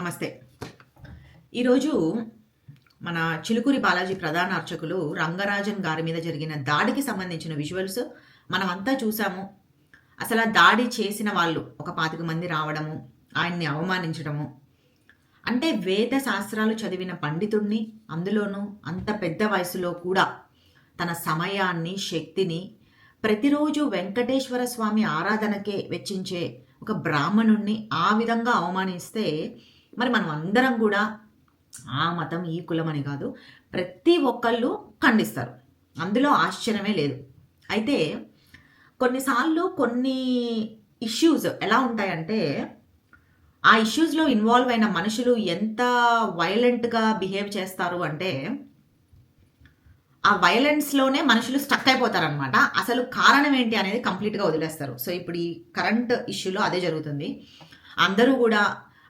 నమస్తే. ఈరోజు మన చిలుకూరి బాలాజీ ప్రధాన అర్చకులు రంగరాజన్ గారి మీద జరిగిన దాడికి సంబంధించిన విజువల్స్ మనం అంతా చూసాము అసలు ఆ దాడి చేసిన వాళ్ళు ఒక పాతిక మంది రావడము ఆయన్ని అవమానించడము. అంటే వేద శాస్త్రాలు చదివిన పండితుడిని అందులోనూ అంత పెద్ద వయసులో కూడా తన సమయాన్ని శక్తిని ప్రతిరోజు వెంకటేశ్వర స్వామి ఆరాధనకే వెచ్చించే ఒక బ్రాహ్మణుణ్ణి ఆ విధంగా అవమానిస్తే మరి మనం అందరం కూడా ఆ మతం ఈ కులం అని కాదు ప్రతి ఒక్కళ్ళు ఖండిస్తారు. అందులో ఆశ్చర్యమే లేదు. అయితే కొన్నిసార్లు కొన్ని ఇష్యూస్ ఎలా ఉంటాయంటే ఆ ఇష్యూస్లో ఇన్వాల్వ్ అయిన మనుషులు ఎంత వైలెంట్గా బిహేవ్ చేస్తారు అంటే ఆ వైలెన్స్లోనే మనుషులు స్టక్ అయిపోతారనమాట అసలు కారణం ఏంటి అనేది కంప్లీట్గా వదిలేస్తారు. సో ఇప్పుడు ఈ కరెంట్ ఇష్యూలో అదే జరుగుతుంది. అందరూ కూడా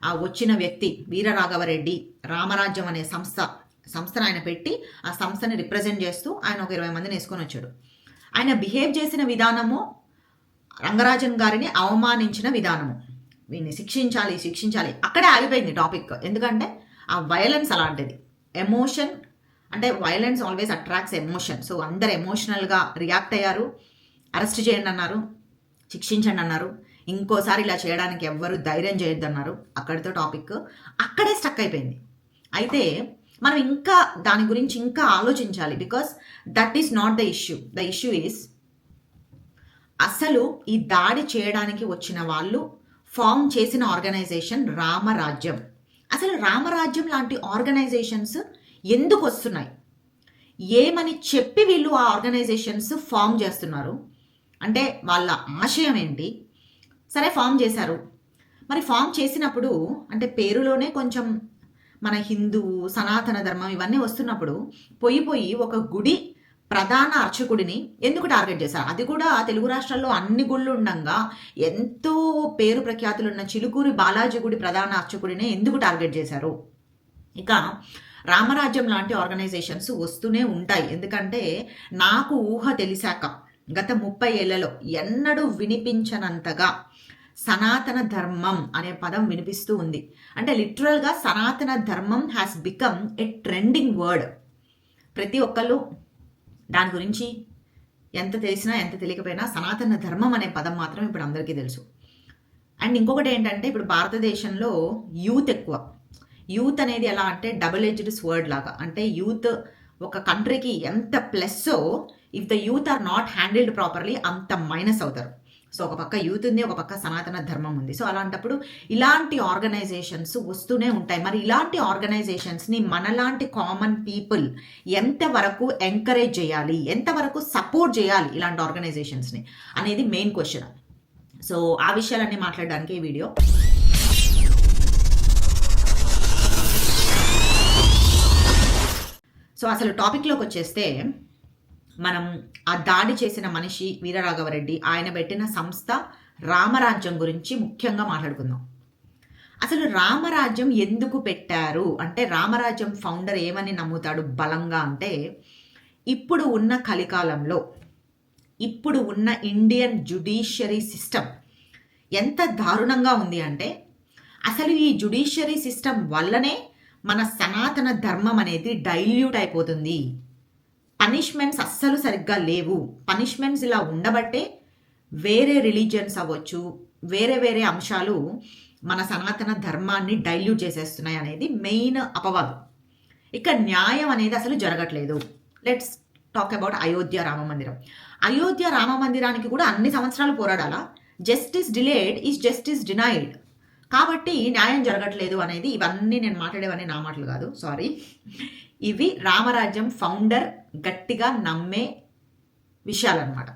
ఆ వచ్చిన వ్యక్తి వీరరాఘవరెడ్డి రామరాజ్యం అనే సంస్థ సంస్థను ఆయన పెట్టి ఆ సంస్థని రిప్రజెంట్ చేస్తూ ఆయన ఒక ఇరవై మందిని వేసుకొని వచ్చాడు. ఆయన బిహేవ్ చేసిన విధానము రంగరాజన్ గారిని అవమానించిన విధానము. వీడిని శిక్షించాలి శిక్షించాలి. అక్కడే ఆగిపోయింది టాపిక్. ఎందుకంటే ఆ వయలెన్స్ అలాంటిది. ఎమోషన్ అంటే violence always attracts emotion so అందరు ఎమోషనల్గా రియాక్ట్ అయ్యారు. అరెస్ట్ చేయండి అన్నారు. శిక్షించండి అన్నారు. ఇంకోసారి ఇలా చేయడానికి ఎవ్వరు ధైర్యం చేయొద్దన్నారు. అక్కడితో టాపిక్ అక్కడే స్టక్ అయిపోయింది. అయితే మనం ఇంకా దాని గురించి ఇంకా ఆలోచించాలి. Because that is not the issue. The issue is అసలు ఈ దాడి చేయడానికి వచ్చిన వాళ్ళు ఫామ్ చేసిన ఆర్గనైజేషన్ రామరాజ్యం. అసలు రామరాజ్యం లాంటి ఆర్గనైజేషన్స్ ఎందుకు వస్తున్నాయి? ఏమని చెప్పి వీళ్ళు ఆ ఆర్గనైజేషన్స్ ఫామ్ చేస్తున్నారు? అంటే వాళ్ళ ఆశయం ఏంటి? సరే ఫామ్ చేశారు. మరి ఫామ్ చేసినప్పుడు అంటే పేరులోనే కొంచెం మన హిందూ సనాతన ధర్మం ఇవన్నీ వస్తున్నప్పుడు పోయి పోయి ఒక గుడి ప్రధాన అర్చకుడిని ఎందుకు టార్గెట్ చేశారు? అది కూడా తెలుగు రాష్ట్రాల్లో అన్ని గుళ్ళు ఉండగా ఎంతో పేరు ప్రఖ్యాతులున్న చిలుకూరి బాలాజీ గుడి ప్రధాన అర్చకుడిని ఎందుకు టార్గెట్ చేశారు? ఇక రామరాజ్యం లాంటి ఆర్గనైజేషన్స్ వస్తూనే ఉంటాయి. ఎందుకంటే నాకు ఊహ తెలిసాక గత ముప్పై ఏళ్ళలో ఎన్నడూ వినిపించనంతగా సనాతన ధర్మం అనే పదం వినిపిస్తూ ఉంది. అంటే లిటరల్గా Sanatana Dharma has become a trending word ప్రతి ఒక్కళ్ళు దాని గురించి ఎంత తెలిసినా ఎంత తెలియకపోయినా సనాతన ధర్మం అనే పదం మాత్రం ఇప్పుడు అందరికీ తెలుసు. అండ్ ఇంకొకటి ఏంటంటే ఇప్పుడు భారతదేశంలో యూత్ ఎక్కువ. యూత్ అనేది ఎలా అంటే డబుల్ ఏజ్డ్స్ స్వర్డ్ లాగా. అంటే యూత్ ఒక కంట్రీకి ఎంత ప్లస్సో if the youth are not handled properly అంత మైనస్ అవుతారు. సో ఒక పక్క యూత్ ఉంది ఒక పక్క సనాతన ధర్మం ఉంది. సో అలాంటప్పుడు ఇలాంటి ఆర్గనైజేషన్స్ వస్తూనే ఉంటాయి. మరి ఇలాంటి ఆర్గనైజేషన్స్ని మనలాంటి కామన్ పీపుల్ ఎంతవరకు ఎంకరేజ్ చేయాలి? ఎంతవరకు సపోర్ట్ చేయాలి ఇలాంటి ఆర్గనైజేషన్స్ని అనేది మెయిన్ క్వశ్చన్. సో ఆ విషయాలన్నీ మాట్లాడడానికి ఈ వీడియో. సో అసలు టాపిక్లోకి వచ్చేస్తే మనం ఆ దాడి చేసిన మనిషి వీరరాఘవరెడ్డి ఆయన పెట్టిన సంస్థ రామరాజ్యం గురించి ముఖ్యంగా మాట్లాడుకుందాం. అసలు రామరాజ్యం ఎందుకు పెట్టారు? అంటే రామరాజ్యం ఫౌండర్ ఏమని నమ్ముతాడు బలంగా అంటే ఇప్పుడు ఉన్న కలికాలంలో ఇప్పుడు ఉన్న ఇండియన్ జుడిషియరీ సిస్టమ్ ఎంత దారుణంగా ఉంది అంటే అసలు ఈ జుడిషియరీ సిస్టమ్ వల్లనే మన సనాతన ధర్మం అనేది డైల్యూట్ అయిపోతుంది. పనిష్మెంట్స్ అస్సలు సరిగ్గా లేవు. పనిష్మెంట్స్ ఇలా ఉండబట్టే వేరే రిలీజియన్స్ అవ్వచ్చు వేరే వేరే అంశాలు మన సనాతన ధర్మాన్ని డైల్యూట్ చేసేస్తున్నాయి అనేది మెయిన్ అపవాదం. ఇక న్యాయం అనేది అసలు జరగట్లేదు. Let's talk about Ayodhya Rama మందిరం. అయోధ్య రామ మందిరానికి కూడా అన్ని సంవత్సరాలు పోరాడాలా? Justice delayed is justice denied కాబట్టి న్యాయం జరగట్లేదు అనేది ఇవన్నీ నేను మాట్లాడేవన్నీ నా మాటలు కాదు సారీ ఇవి రామరాజ్యం ఫౌండర్ గట్టిగా నమ్మే విషయాలన్నమాట.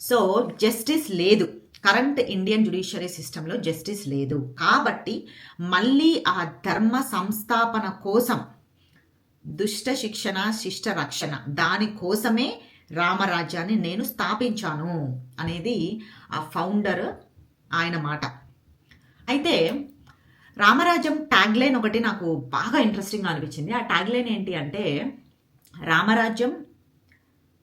సో జస్టిస్ లేదు. కరెంట్ ఇండియన్ జుడిషియరీ సిస్టంలో జస్టిస్ లేదు. కాబట్టి మళ్ళీ ఆ ధర్మ సంస్థాపన కోసం దుష్ట శిక్షణ శిష్ట రక్షణ దానికోసమే రామరాజ్యాన్ని నేను స్థాపించాను అనేది ఆ ఫౌండర్ ఆయన మాట. అయితే రామరాజ్యం ట్యాగ్ లైన్ ఒకటి నాకు బాగా ఇంట్రెస్టింగ్గా అనిపించింది. ఆ ట్యాగ్ లైన్ ఏంటి అంటే Ramarajyam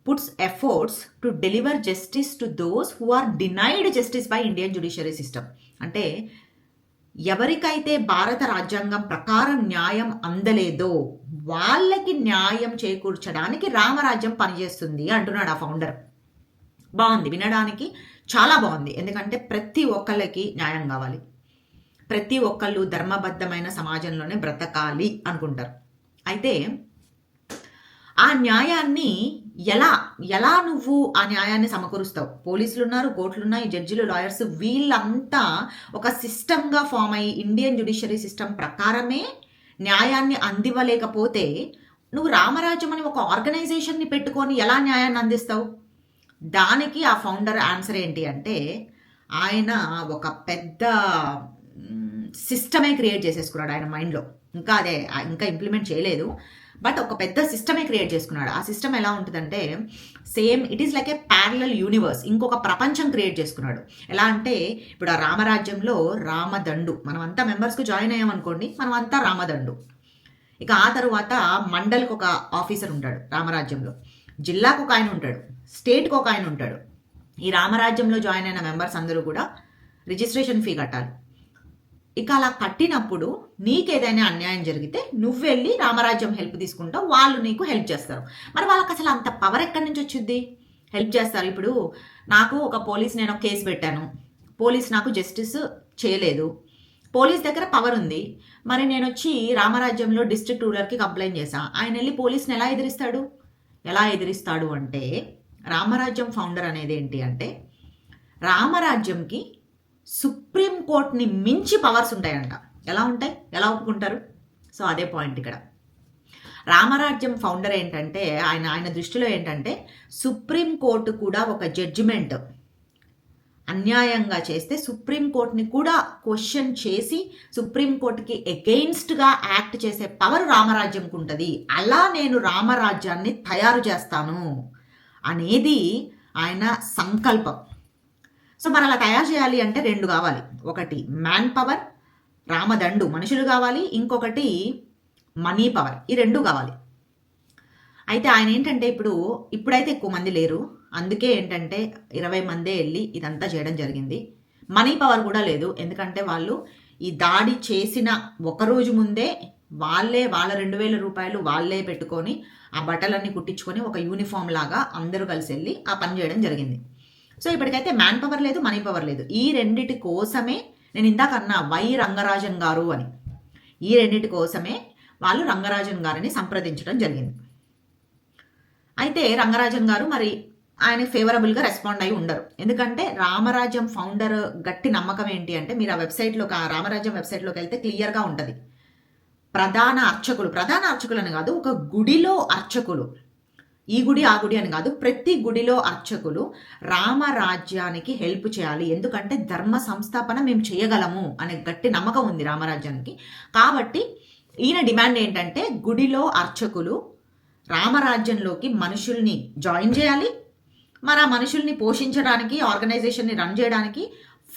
puts efforts to deliver justice to those who are denied justice by Indian judiciary system అంటే ఎవరికైతే భారత రాజ్యాంగం ప్రకారం న్యాయం అందలేదో వాళ్ళకి న్యాయం చేకూర్చడానికి రామరాజ్యం పనిచేస్తుంది అంటున్నాడు ఆ ఫౌండర్ బాగుంది వినడానికి చాలా బాగుంది. ఎందుకంటే ప్రతి ఒక్కళ్ళకి న్యాయం కావాలి. ప్రతి ఒక్కళ్ళు ధర్మబద్ధమైన సమాజంలోనే బ్రతకాలి అనుకుంటారు. అయితే ఆ న్యాయాన్ని ఎలా ఎలా నువ్వు ఆ న్యాయాన్ని సమకూరుస్తావు? పోలీసులు ఉన్నారు కోర్టులు ఉన్నాయి జడ్జిలు లాయర్స్ వీళ్ళంతా ఒక సిస్టమ్గా ఫామ్ అయ్యి ఇండియన్ జ్యుడిషియరీ సిస్టమ్ ప్రకారమే న్యాయాన్ని అందివ్వలేకపోతే నువ్వు రామరాజ్యం అని ఒక ఆర్గనైజేషన్ని పెట్టుకొని ఎలా న్యాయాన్ని అందిస్తావు? దానికి ఆ ఫౌండర్ ఆన్సర్ ఏంటి అంటే ఆయన ఒక పెద్ద సిస్టమే క్రియేట్ చేసేసుకున్నాడు ఆయన మైండ్లో. ఇంకా అదే ఇంకా ఇంప్లిమెంట్ చేయలేదు. బట్ ఒక పెద్ద సిస్టమే క్రియేట్ చేసుకున్నాడు. ఆ సిస్టమ్ ఎలా ఉంటుందంటే same it is like a parallel universe. ఇంకొక ప్రపంచం క్రియేట్ చేసుకున్నాడు. ఎలా అంటే ఇప్పుడు ఆ రామరాజ్యంలో రామదండు. మనం అంతా మెంబర్స్కి జాయిన్ అయ్యామనుకోండి మనం అంతా రామదండు. ఇక ఆ తరువాత మండల్కి ఒక ఆఫీసర్ ఉంటాడు రామరాజ్యంలో. జిల్లాకు ఒక ఆయన ఉంటాడు. స్టేట్కి ఒక ఆయన ఉంటాడు. ఈ రామరాజ్యంలో జాయిన్ అయిన మెంబర్స్ అందరూ కూడా రిజిస్ట్రేషన్ ఫీ కట్టాలి. ఇక అలా కట్టినప్పుడు నీకేదైనా అన్యాయం జరిగితే నువ్వు వెళ్ళి రామరాజ్యం హెల్ప్ తీసుకుంటావు వాళ్ళు నీకు హెల్ప్ చేస్తారు. మరి వాళ్ళకి అసలు అంత పవర్ ఎక్కడి నుంచి వచ్చింది హెల్ప్ చేస్తారు. ఇప్పుడు నాకు ఒక పోలీస్ నేను కేసు పెట్టాను. పోలీస్ నాకు జస్టిస్ చేయలేదు. పోలీస్ దగ్గర పవర్ ఉంది. మరి నేను వచ్చి రామరాజ్యంలో డిస్ట్రిక్ట్ రూలర్కి కంప్లైంట్ చేశాను ఆయన వెళ్ళి పోలీస్ని ఎలా ఎదిరిస్తాడు? ఎలా ఎదిరిస్తాడు అంటే రామరాజ్యం ఫౌండర్ అనేది ఏంటి అంటే రామరాజ్యంకి సుప్రీంకోర్టుని మించి పవర్స్ ఉంటాయంట. ఎలా ఉంటాయి? ఎలా ఒప్పుకుంటారు? సో అదే పాయింట్ ఇక్కడ. రామరాజ్యం ఫౌండర్ ఏంటంటే ఆయన ఆయన దృష్టిలో ఏంటంటే సుప్రీంకోర్టు కూడా ఒక జడ్జిమెంట్ అన్యాయంగా చేస్తే సుప్రీంకోర్టుని కూడా క్వశ్చన్ చేసి సుప్రీంకోర్టుకి ఎగెయిన్స్ట్గా యాక్ట్ చేసే పవర్ రామరాజ్యంకు ఉంటుంది. అలా నేను రామరాజ్యాన్ని తయారు చేస్తాను అనేది ఆయన సంకల్పం. సో మనం అలా తయారు చేయాలి అంటే రెండు కావాలి. ఒకటి మ్యాన్ పవర్ రామదండు మనుషులు కావాలి. ఇంకొకటి మనీ పవర్ ఈ రెండు కావాలి. అయితే ఆయన ఏంటంటే ఇప్పుడు ఇప్పుడైతే ఎక్కువ మంది లేరు. అందుకే ఏంటంటే ఇరవై మందే వెళ్ళి ఇదంతా చేయడం జరిగింది. మనీ పవర్ కూడా లేదు. ఎందుకంటే వాళ్ళు ఈ దాడి చేసిన ఒక రోజు ముందే వాళ్ళే వాళ్ళ రెండు వేల రూపాయలు వాళ్ళే పెట్టుకొని ఆ బట్టలన్నీ కుట్టించుకొని ఒక యూనిఫామ్ లాగా అందరూ కలిసి వెళ్ళి ఆ పని చేయడం జరిగింది. సో ఇప్పటికైతే మ్యాన్ పవర్ లేదు మనీ పవర్ లేదు. ఈ రెండిటి కోసమే నేను ఇందాక అన్నా వై రంగరాజన్ గారు అని. ఈ రెండిటి కోసమే వాళ్ళు రంగరాజన్ గారిని సంప్రదించడం జరిగింది. అయితే రంగరాజన్ గారు మరి ఆయన ఫేవరబుల్గా రెస్పాండ్ అయి ఉండరు. ఎందుకంటే రామరాజ్యం ఫౌండర్ గట్టి నమ్మకం ఏంటి అంటే మీరు ఆ వెబ్సైట్లో రామరాజ్యం వెబ్సైట్లోకి వెళ్తే క్లియర్గా ఉంటుంది. ప్రధాన అర్చకులు ప్రధాన అర్చకులు అని కాదు ఒక గుడిలో అర్చకులు. ఈ గుడి ఆ గుడి అని కాదు ప్రతి గుడిలో అర్చకులు రామరాజ్యానికి హెల్ప్ చేయాలి. ఎందుకంటే ధర్మ సంస్థాపన మేము చేయగలము అనే గట్టి నమ్మకం ఉంది రామరాజ్యానికి. కాబట్టి ఈయన డిమాండ్ ఏంటంటే గుడిలో అర్చకులు రామరాజ్యంలోకి మనుషుల్ని జాయిన్ చేయాలి. మరి ఆ మనుషుల్ని పోషించడానికి ఆర్గనైజేషన్ని రన్ చేయడానికి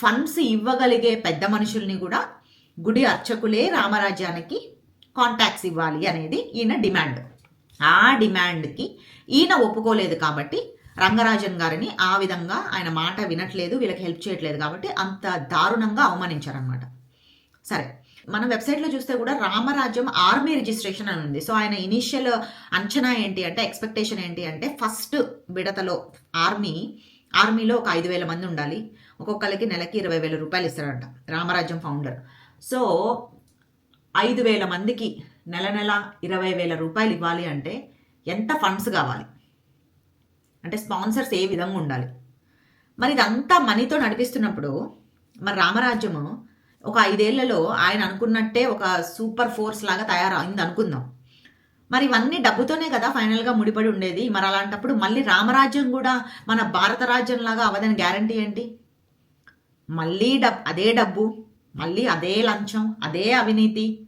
ఫండ్స్ ఇవ్వగలిగే పెద్ద మనుషుల్ని కూడా గుడి అర్చకులే రామరాజ్యానికి కాంటాక్ట్స్ ఇవ్వాలి అనేది ఈయన డిమాండ్. ఆ డిమాండ్కి ఈయన ఒప్పుకోలేదు కాబట్టి రంగరాజన్ గారిని ఆ విధంగా ఆయన మాట వినట్లేదు వీళ్ళకి హెల్ప్ చేయట్లేదు కాబట్టి అంత దారుణంగా అవమానించారనమాట సరే మనం వెబ్సైట్లో చూస్తే కూడా రామరాజ్యం ఆర్మీ రిజిస్ట్రేషన్ అని ఉంది. సో ఆయన ఇనీషియల్ అంచనా ఏంటి అంటే ఎక్స్పెక్టేషన్ ఏంటి అంటే ఫస్ట్ విడతలో ఆర్మీ ఆర్మీలో ఒక ఐదు వేల మంది ఉండాలి. ఒక్కొక్కరికి నెలకి ఇరవై వేల రూపాయలు ఇస్తారంట రామరాజ్యం ఫౌండర్. సో ఐదు వేల మందికి నెల నెల ఇరవై వేల రూపాయలు ఇవ్వాలి అంటే ఎంత ఫండ్స్ కావాలి? అంటే స్పాన్సర్స్ ఏ విధంగా ఉండాలి? మరి ఇదంతా మనీతో నడిపిస్తున్నప్పుడు మరి రామరాజ్యము ఒక ఐదేళ్ళలో ఆయన అనుకున్నట్టే ఒక సూపర్ ఫోర్స్ లాగా తయారైంది అనుకుందాం. మరి ఇవన్నీ డబ్బుతోనే కదా ఫైనల్గా ముడిపడి ఉండేది. మరి అలాంటప్పుడు మళ్ళీ రామరాజ్యం కూడా మన భారత రాజ్యం లాగా అవదని గ్యారంటీ ఏంటి? మళ్ళీ డబ్ అదే డబ్బు మళ్ళీ అదే లంచం అదే అవినీతి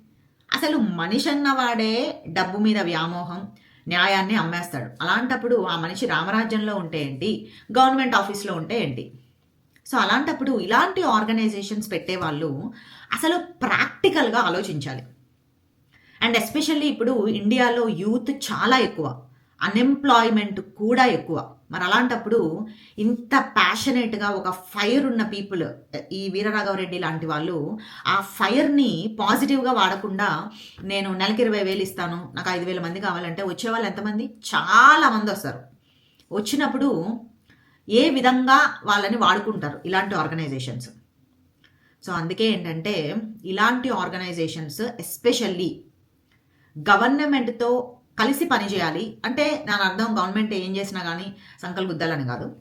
అసలు మనిషి అన్నవాడే డబ్బు మీద వ్యామోహం న్యాయాన్ని అమ్మేస్తాడు. అలాంటప్పుడు ఆ మనిషి రామరాజ్యంలో ఉంటే ఏంటి? గవర్నమెంట్ ఆఫీస్లో ఉంటే ఏంటి? సో అలాంటప్పుడు ఇలాంటి ఆర్గనైజేషన్స్ పెట్టేవాళ్ళు అసలు ప్రాక్టికల్గా ఆలోచించాలి. అండ్ ఎస్పెషల్లీ ఇప్పుడు ఇండియాలో యూత్ చాలా ఎక్కువ. అన్ఎంప్లాయ్మెంట్ కూడా ఎక్కువ. మరి అలాంటప్పుడు ఇంత ప్యాషనేట్గా ఒక ఫైర్ ఉన్న పీపుల్ ఈ వీరరాఘవరెడ్డి లాంటి వాళ్ళు ఆ ఫైర్ని పాజిటివ్గా వాడకుండా నేను నెలకి ఇరవై వేలు ఇస్తాను నాకు ఐదు వేల మంది కావాలంటే వచ్చే వాళ్ళు ఎంతమంది? చాలా మంది వస్తారు. వచ్చినప్పుడు ఏ విధంగా వాళ్ళని వాడుకుంటారు ఇలాంటి ఆర్గనైజేషన్స్ సో అందుకే ఏంటంటే ఇలాంటి ఆర్గనైజేషన్స్ ఎస్పెషల్లీ గవర్నమెంట్తో కలిసి పనిచేయాలి అంటే నా అర్థం గవర్నమెంట్ ఏం చేసినా కానీ సంకల్ గుద్దాలని కాదు.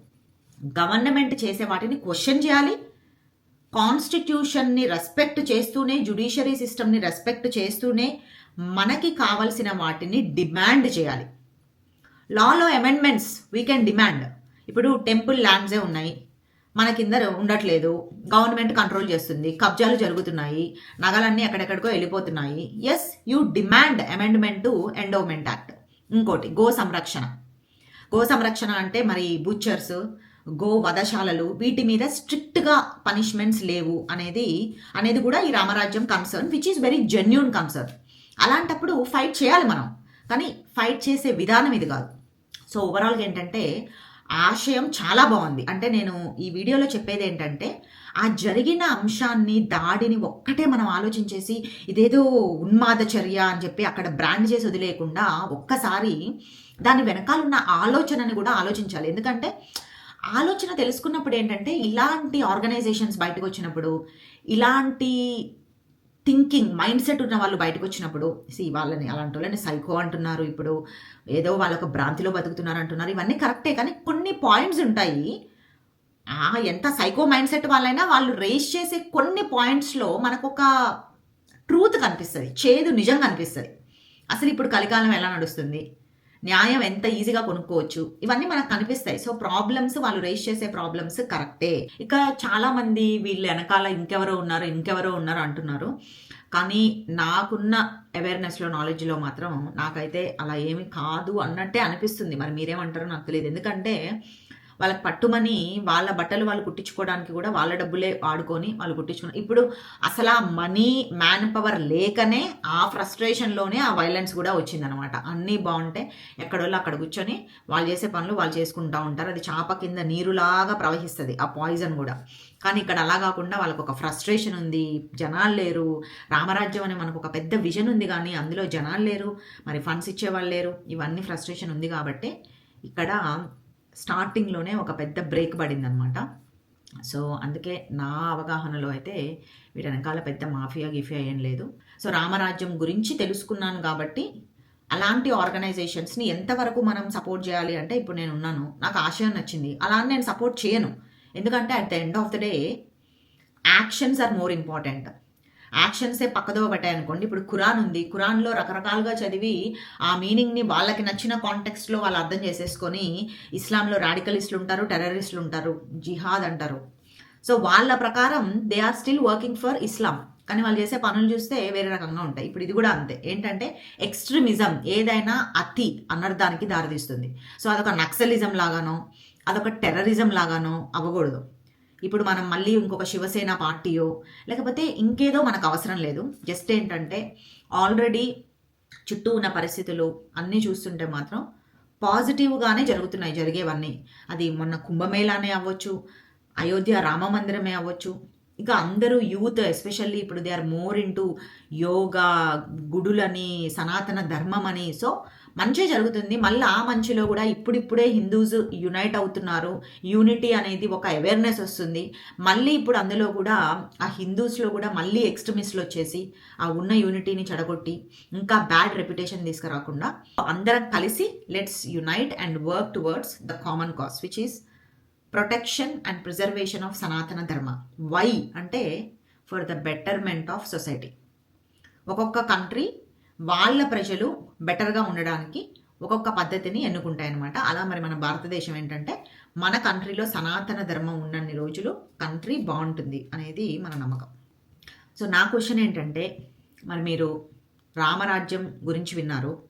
గవర్నమెంట్ చేసే వాటిని క్వశ్చన్ చేయాలి. కాన్స్టిట్యూషన్ని రెస్పెక్ట్ చేస్తూనే జుడిషియరీ సిస్టమ్ని రెస్పెక్ట్ చేస్తూనే మనకి కావలసిన వాటిని డిమాండ్ చేయాలి. లాలో అమెండ్మెంట్స్ వీ కెన్ డిమాండ్ ఇప్పుడు టెంపుల్ ల్యాండ్సే ఉన్నాయి. మన కింద ఉండట్లేదు. గవర్నమెంట్ కంట్రోల్ చేస్తుంది. కబ్జాలు జరుగుతున్నాయి. నగలన్నీ ఎక్కడెక్కడికో వెళ్ళిపోతున్నాయి. Yes you demand amendment to endowment act ఇంకోటి గో సంరక్షణ. గో సంరక్షణ అంటే మరి బుచ్చర్స్ గో వధశాలలు వీటి మీద స్ట్రిక్ట్గా పనిష్మెంట్స్ లేవు అనేది అనేది కూడా ఈ Ramarajyam concern which is very genuine concern అలాంటప్పుడు ఫైట్ చేయాలి మనం. కానీ ఫైట్ చేసే విధానం ఇది కాదు. సో ఓవరాల్గా ఏంటంటే ఆశయం చాలా బాగుంది. అంటే నేను ఈ వీడియోలో చెప్పేది ఏంటంటే ఆ జరిగిన అంశాన్ని దాడిని ఒక్కటే మనం ఆలోచించేసి ఇదేదో ఉన్మాద చర్య అని చెప్పి అక్కడ బ్రాండ్ చేసి వదిలేయకుండా ఒక్కసారి దాని వెనకాలన్న ఆలోచనని కూడా ఆలోచించాలి. ఎందుకంటే ఆలోచన తెలుసుకున్నప్పుడు ఏంటంటే ఇలాంటి ఆర్గనైజేషన్స్ బయటకు వచ్చినప్పుడు ఇలాంటి థింకింగ్ మైండ్ సెట్ ఉన్న వాళ్ళు బయటకు వచ్చినప్పుడు సి వాళ్ళని అలాంటి వాళ్ళని సైకో అంటున్నారు ఇప్పుడు. ఏదో వాళ్ళకు భ్రాంతిలో బతుకుతున్నారు అంటున్నారు. ఇవన్నీ కరెక్టే కానీ కొన్ని పాయింట్స్ ఉంటాయి. ఎంత సైకో మైండ్ సెట్ వాళ్ళైనా వాళ్ళు రేస్ చేసే కొన్ని పాయింట్స్లో మనకు ఒక ట్రూత్ కనిపిస్తుంది చేదు నిజం కనిపిస్తుంది. అసలు ఇప్పుడు కలికాలం ఎలా నడుస్తుంది? న్యాయం ఎంత ఈజీగా కొనుక్కోవచ్చు? ఇవన్నీ మనకు కనిపిస్తాయి. సో ప్రాబ్లమ్స్ వాళ్ళు రేస్ చేసే ప్రాబ్లమ్స్ కరెక్టే ఇక చాలా మంది వీళ్ళు వెనకాల ఇంకెవరో ఉన్నారు ఇంకెవరో ఉన్నారు అంటున్నారు. కానీ నాకున్న అవేర్నెస్లో నాలెడ్జ్లో మాత్రం నాకైతే అలా ఏమి కాదు అన్నట్టే అనిపిస్తుంది. మరి మీరేమంటారో నాకు తెలియదు. ఎందుకంటే వాళ్ళకి పట్టుమని వాళ్ళ బట్టలు వాళ్ళు కుట్టించుకోవడానికి కూడా వాళ్ళ డబ్బులే వాడుకొని వాళ్ళు కుట్టించుకున్నారు ఇప్పుడు అసలు ఆ మనీ మ్యాన్ పవర్ లేకనే ఆ ఫ్రస్ట్రేషన్లోనే ఆ వైలెన్స్ కూడా వచ్చిందనమాట. అన్నీ బాగుంటే ఎక్కడోళ్ళు అక్కడ కూర్చొని వాళ్ళు చేసే పనులు వాళ్ళు చేసుకుంటూ ఉంటారు. అది చాప కింద నీరులాగా ప్రవహిస్తుంది ఆ పాయిజన్ కూడా. కానీ ఇక్కడ అలా కాకుండా వాళ్ళకు ఒక ఫ్రస్ట్రేషన్ ఉంది జనాలు లేరు. రామరాజ్యం అనే మనకు ఒక పెద్ద విజన్ ఉంది కానీ అందులో జనాలు లేరు మరి ఫండ్స్ ఇచ్చేవాళ్ళు లేరు. ఇవన్నీ ఫ్రస్ట్రేషన్ ఉంది కాబట్టి ఇక్కడ స్టార్టింగ్లోనే ఒక పెద్ద బ్రేక్ పడిందనమాట సో అందుకే నా అవగాహనలో అయితే వీటి వెనకాల పెద్ద మాఫియా గిఫియా ఏం లేదు. సో రామరాజ్యం గురించి తెలుసుకున్నాను కాబట్టి అలాంటి ఆర్గనైజేషన్స్ని ఎంతవరకు మనం సపోర్ట్ చేయాలి అంటే ఇప్పుడు నేను ఉన్నాను. నాకు ఆశయం నచ్చింది. అలా నేను సపోర్ట్ చేయను. ఎందుకంటే at the end of the day actions are more important. యాక్షన్సే పక్కదో పట్టాయనుకోండి. ఇప్పుడు ఖురాన్ ఉంది. ఖురాన్లో రకరకాలుగా చదివి ఆ మీనింగ్ని వాళ్ళకి నచ్చిన కాంటెక్స్ట్లో వాళ్ళు అర్థం చేసేసుకొని ఇస్లాంలో రాడికలిస్టులు ఉంటారు టెర్రరిస్టులు ఉంటారు జిహాద్ అంటారు. సో వాళ్ళ ప్రకారం they are still working for Islam కానీ వాళ్ళు చేసే పనులు చూస్తే వేరే రకంగా ఉంటాయి. ఇప్పుడు ఇది కూడా అంతే. ఏంటంటే ఎక్స్ట్రీమిజం ఏదైనా అతి అనర్థానికి దారితీస్తుంది. సో అదొక నక్సలిజం లాగానో అదొక టెర్రరిజం లాగానో అవ్వకూడదు. ఇప్పుడు మనం మళ్ళీ ఇంకొక శివసేన పార్టీయో లేకపోతే ఇంకేదో మనకు అవసరం లేదు. జస్ట్ ఏంటంటే ఆల్రెడీ చుట్టూ ఉన్న పరిస్థితులు అన్నీ చూస్తుంటే మాత్రం పాజిటివ్గానే జరుగుతున్నాయి జరిగేవన్నీ. అది మొన్న కుంభమేళానే అవ్వచ్చు అయోధ్య రామ మందిరమే అవ్వచ్చు ఇక అందరూ యూత్ ఎస్పెషల్లీ ఇప్పుడు they are more into yoga గుడులని Sanatana ధర్మం అని సో మంచి జరుగుతుంది. మళ్ళీ ఆ మంచిలో కూడా ఇప్పుడిప్పుడే హిందూస్ యునైట్ అవుతున్నారు. యూనిటీ అనేది ఒక అవేర్నెస్ వస్తుంది. మళ్ళీ ఇప్పుడు అందులో కూడా ఆ హిందూస్లో కూడా మళ్ళీ ఎక్స్ట్రీమిస్ట్లు వచ్చేసి ఆ ఉన్న యూనిటీని చెడగొట్టి ఇంకా బ్యాడ్ రెప్యుటేషన్ తీసుకురాకుండా అందరం కలిసి let's unite and work towards the common cause which is protection and preservation of Sanatana Dharma. Why అంటే for the betterment of society. ఒక్కొక్క కంట్రీ వాళ్ళ ప్రజలు బెటర్గా ఉండడానికి ఒక్కొక్క పద్ధతిని ఎన్నుకుంటాయన్నమాట. అలా మరి మన భారతదేశం ఏంటంటే మన కంట్రీలో సనాతన ధర్మం ఉన్నన్ని రోజులు కంట్రీ బాగుంటుంది అనేది మన నమ్మకం. సో నా క్వశ్చన్ ఏంటంటే మరి మీరు రామరాజ్యం గురించి విన్నారు.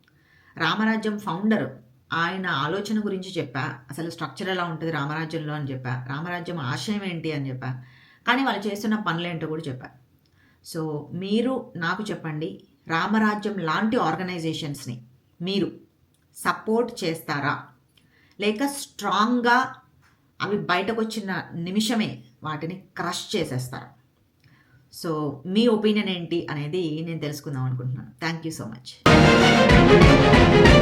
రామరాజ్యం ఫౌండర్ ఆయన ఆలోచన గురించి చెప్పా. అసలు స్ట్రక్చర్ ఎలా ఉంటుంది రామరాజ్యంలో అని చెప్పా. రామరాజ్యం ఆశయం ఏంటి అని చెప్పా. కానీ వాళ్ళు చేస్తున్న పనులేంటో కూడా చెప్పా. సో మీరు నాకు చెప్పండి రామరాజ్యం లాంటి ఆర్గనైజేషన్స్ని మీరు సపోర్ట్ చేస్తారా? లేక స్ట్రాంగ్గా అవి బయటకు వచ్చిన నిమిషమే వాటిని క్రష్ చేసేస్తారా? సో మీ ఒపీనియన్ ఏంటి అనేది నేను తెలుసుకుందాం అనుకుంటున్నాను. Thank you so much.